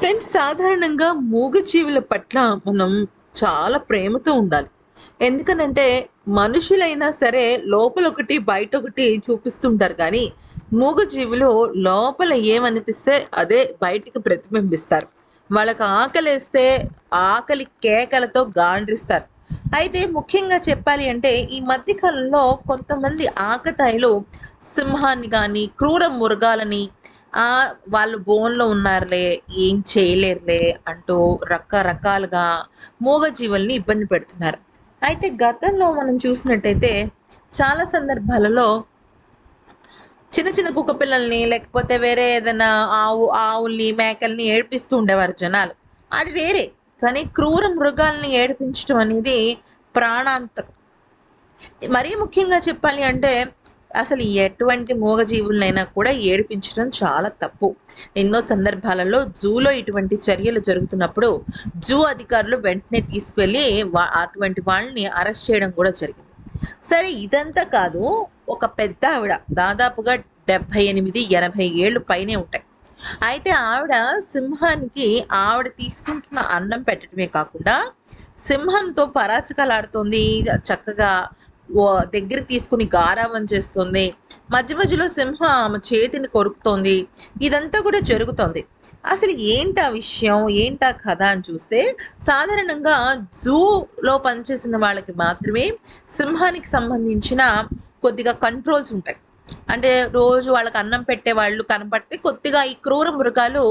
Friends సాధారణంగా మూగజీవుల పట్ల మనం చాలా ప్రేమతో ఉండాలి. ఎందుకనంటే మనుషులైనా సరే లోపల ఒకటి బయట ఒకటి చూపిస్తుంటారు కానీ మూగజీవులు లోపల ఏమనిపిస్తే అదే బయటికి ప్రతిబింబిస్తారు. వాళ్ళకి ఆకలిస్తే ఆకలి కేకలతో గాండ్రిస్తారు. అయితే ముఖ్యంగా చెప్పాలి అంటే ఈ మధ్యకాలంలో కొంతమంది ఆకతాయిలు సింహాన్ని కానీ క్రూర మృగాలని వాళ్ళు బోన్లో ఉన్నారులే ఏం చేయలేరులే అంటూ రకరకాలుగా మూగజీవుల్ని ఇబ్బంది పెడుతున్నారు. అయితే గతంలో మనం చూసినట్టయితే చాలా సందర్భాలలో చిన్న చిన్న కుక్క పిల్లల్ని లేకపోతే వేరే ఏదైనా ఆవు ఆవుల్ని మేకల్ని ఏడిపిస్తూ ఉండేవారు జనాలు. అది వేరే కానీ క్రూర మృగాల్ని ఏడిపించడం అనేది ప్రాణాంతకం. మరీ ముఖ్యంగా చెప్పాలి అంటే అసలు ఎటువంటి మూగజీవులనైనా కూడా ఏడిపించడం చాలా తప్పు. ఎన్నో సందర్భాలలో జూలో ఇటువంటి చర్యలు జరుగుతున్నప్పుడు జూ అధికారులు వెంటనే తీసుకువెళ్ళి అటువంటి వాళ్ళని అరెస్ట్ చేయడం కూడా జరిగింది. సరే ఇదంతా కాదు ఒక పెద్ద ఆవిడ దాదాపుగా డెబ్భై ఎనిమిది ఎనభై ఏళ్ళు పైనే ఉంటాయి. అయితే ఆవిడ సింహానికి ఆవిడ తీసుకుంటున్న అన్నం పెట్టడమే కాకుండా సింహంతో పరాచకాలు ఆడుతోంది చక్కగా దగ్గర తీసుకుని గారావం చేస్తుంది. మధ్య మధ్యలో సింహం ఆమె చేతిని కొరుకుతోంది. ఇదంతా కూడా జరుగుతోంది. అసలు ఏంటా విషయం? ఏంటా కథ అని చూస్తే సాధారణంగా జూలో పనిచేసిన వాళ్ళకి మాత్రమే సింహానికి సంబంధించిన కొద్దిగా కంట్రోల్స్ ఉంటాయి. అంటే రోజు వాళ్ళకి అన్నం పెట్టే వాళ్ళు కనపడితే కొద్దిగా ఈ క్రూర మృగాలు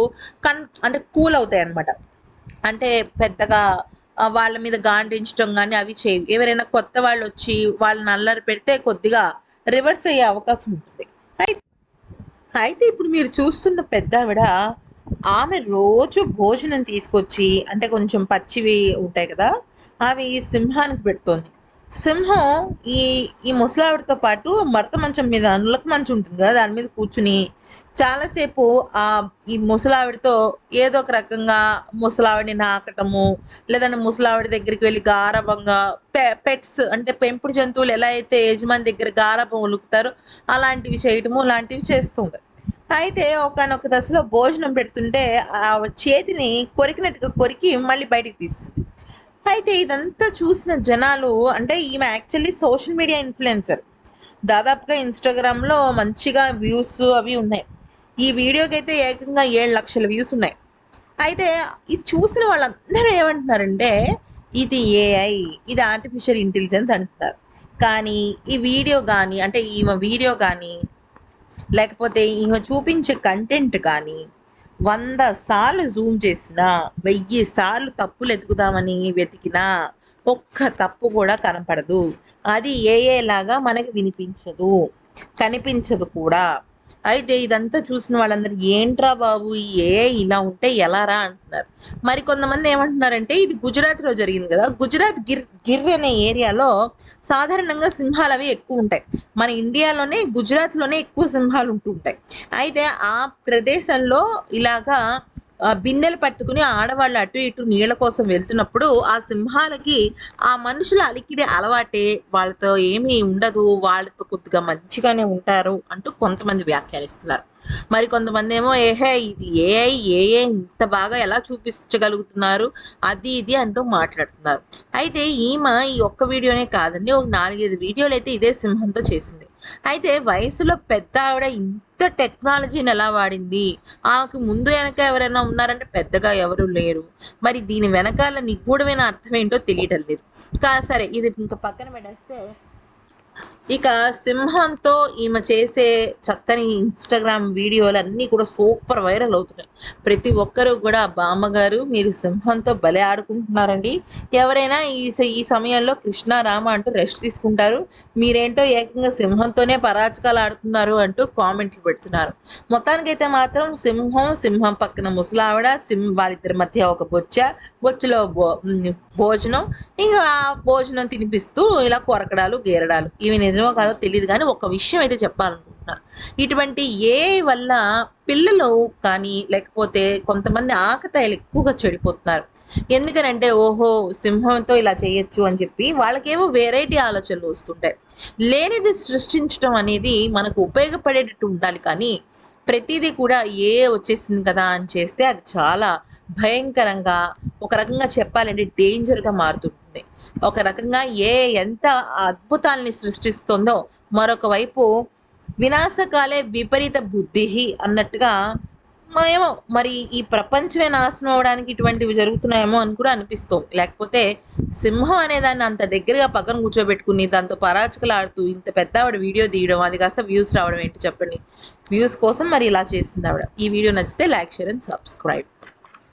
కన్ అంటే కూల్ అవుతాయి అన్నమాట అంటే పెద్దగా వాళ్ళ మీద గాండించడం కానీ అవి చేయవు. ఎవరైనా కొత్త వాళ్ళు వచ్చి వాళ్ళని అల్లరి పెడితే కొద్దిగా రివర్స్ అయ్యే అవకాశం ఉంటుంది. అయితే ఇప్పుడు మీరు చూస్తున్న పెద్ద ఆవిడ ఆమె రోజు భోజనం తీసుకొచ్చి అంటే కొంచెం పచ్చివి ఉంటాయి కదా అవి సింహానికి పెడుతోంది. సింహం ఈ ఈ ముసలావిడతో పాటు మడత మంచం మీద నులక మంచం ఉంటుంది కదా దాని మీద కూర్చుని చాలాసేపు ఆ ఈ ముసలావిడితో ఏదో ఒక రకంగా ముసలావిడిని నాకటము లేదంటే ముసలావిడి దగ్గరికి వెళ్ళి గారభంగా పె పెట్స్ అంటే పెంపుడు జంతువులు ఎలా అయితే యజమాని దగ్గర గారభం ఉలుకుతారో అలాంటివి చేయటము లాంటివి చేస్తుంది అయితే ఒకనొక దశలో భోజనం పెడుతుంటే ఆ చేతిని కొరికినట్టుగా కొరికి మళ్ళీ బయటికి తీస్తుంది అయితే ఇదంతా చూసిన జనాలు అంటే ఈమె యాక్చువల్లీ సోషల్ మీడియా ఇన్ఫ్లుయెన్సర్. దాదాపుగా ఇన్స్టాగ్రామ్లో మంచిగా వ్యూస్ అవి ఉన్నాయి. ఈ వీడియోకి అయితే ఏకంగా ఏడు లక్షల వ్యూస్ ఉన్నాయి. అయితే ఇది చూసిన వాళ్ళందరూ ఏమంటున్నారంటే ఇది ఏఐ ఇది ఆర్టిఫిషియల్ ఇంటెలిజెన్స్ అంటున్నారు. కానీ ఈ వీడియో కానీ అంటే ఈమె వీడియో కానీ లేకపోతే ఈమె చూపించే కంటెంట్ కానీ వంద సార్లు జూమ్ చేసినా వెయ్యి సార్లు తప్పులు ఎతుకుదామని వెతికినా ఒక్క తప్పు కూడా కనపడదు. అది ఏ లాగా మనకి వినిపించదు. కనిపించదు కూడా. అయితే ఇదంతా చూసిన వాళ్ళందరూ ఏంట్రా బాబు ఏ ఇలా ఉంటే ఎలారా అంటున్నారు. మరి కొంతమంది ఏమంటున్నారంటే ఇది గుజరాత్లో జరిగింది కదా గుజరాత్ గిర్ గిర్ అనే ఏరియాలో సాధారణంగా సింహాలు అవి ఎక్కువ ఉంటాయి. మన ఇండియాలోనే గుజరాత్లోనే ఎక్కువ సింహాలు ఉంటుంటాయి అయితే ఆ ప్రదేశంలో ఇలాగా బిందెలు పట్టుకుని ఆడవాళ్ళు అటు ఇటు నీళ్ళ కోసం వెళ్తున్నప్పుడు ఆ సింహాలకి ఆ మనుషుల అలికిడి అలవాటే వాళ్ళతో ఏమీ ఉండదు వాళ్ళతో కొద్దిగా మంచిగానే ఉంటారు అంటూ కొంతమంది వ్యాఖ్యానిస్తున్నారు. మరి కొంతమంది ఏమో ఏహే ఇది ఏఐ ఏఐ ఇంత బాగా ఎలా చూపించగలుగుతున్నారు? అది ఇది అంటూ మాట్లాడుతున్నారు. అయితే ఈమె ఈ ఒక్క వీడియోనే కాదండి ఒక నాలుగైదు వీడియోలు అయితే ఇదే సింహంతో చేసింది. అయితే వయసులో పెద్ద ఆవిడ ఇంత టెక్నాలజీని ఎలా వాడింది? ఆమెకు ముందు వెనక ఎవరైనా ఉన్నారంటే పెద్దగా ఎవరు లేరు. మరి దీని వెనకాల నిగూఢమైన అర్థం ఏంటో తెలియటం లేదు. కా సరే ఇది ఇంకా పక్కన పెట్టేస్తే ఇక సింహంతో ఈమె చేసే చక్కని ఇన్స్టాగ్రామ్ వీడియోలు అన్నీ కూడా సూపర్ వైరల్ అవుతున్నాయి. ప్రతి ఒక్కరూ కూడా బామ్మగారు మీరు సింహంతో భలే ఆడుకుంటున్నారండి. ఎవరైనా ఈ ఈ సమయంలో కృష్ణ రామ అంటూ రెస్ట్ తీసుకుంటారు. మీరేంటో ఏకంగా సింహంతోనే పరాచకాలు ఆడుతున్నారు అంటూ కామెంట్లు పెడుతున్నారు. మొత్తానికైతే మాత్రం సింహం సింహం పక్కన ముసలావిడ సింహం వాళ్ళిద్దరి మధ్య ఒక బొచ్చ బొచ్చులో భో భోజనం. ఇంకా ఆ భోజనం తినిపిస్తూ ఇలా కొరకడాలు గేరడాలు. ఇవి నిజమో కాదో తెలియదు కానీ ఒక విషయం అయితే చెప్పాలనుకుంటున్నాను ఇటువంటి ఏ వల్ల పిల్లలు కానీ లేకపోతే కొంతమంది ఆకతాయిలు ఎక్కువగా చెడిపోతున్నారు. ఎందుకనంటే ఓహో సింహంతో ఇలా చేయొచ్చు అని చెప్పి వాళ్ళకేవో వెరైటీ ఆలోచనలు వస్తుంటాయి. లేనిది సృష్టించడం అనేది మనకు ఉపయోగపడేటట్టు ఉండాలి కానీ ప్రతిదీ కూడా ఏ వచ్చేసింది కదా అని చేస్తే అది చాలా భయంకరంగా ఒక రకంగా చెప్పాలంటే డేంజర్గా మారుతుంటుంది. ఒక రకంగా ఏ ఎంత అద్భుతాల్ని సృష్టిస్తుందో మరొక వైపు వినాశకాలే విపరీత బుద్ధి అన్నట్టుగా మ- ఏమో మరి ఈ ప్రపంచమే నాశనం అవడానికి ఇటువంటివి జరుగుతున్నాయేమో అని కూడా అనిపిస్తాం లేకపోతే సింహం అనే దాన్ని అంత దగ్గరగా పక్కన కూర్చోబెట్టుకుని దాంతో పరాచకలాడుతూ ఇంత పెద్ద ఆవిడ వీడియో తీయడం అది కాస్త వ్యూస్ రావడం ఏంటి చెప్పండి? వ్యూస్ కోసం మరి ఇలా చేసింది ఆవిడ. ఈ వీడియో నచ్చితే లైక్ షేర్ అండ్ సబ్స్క్రైబ్.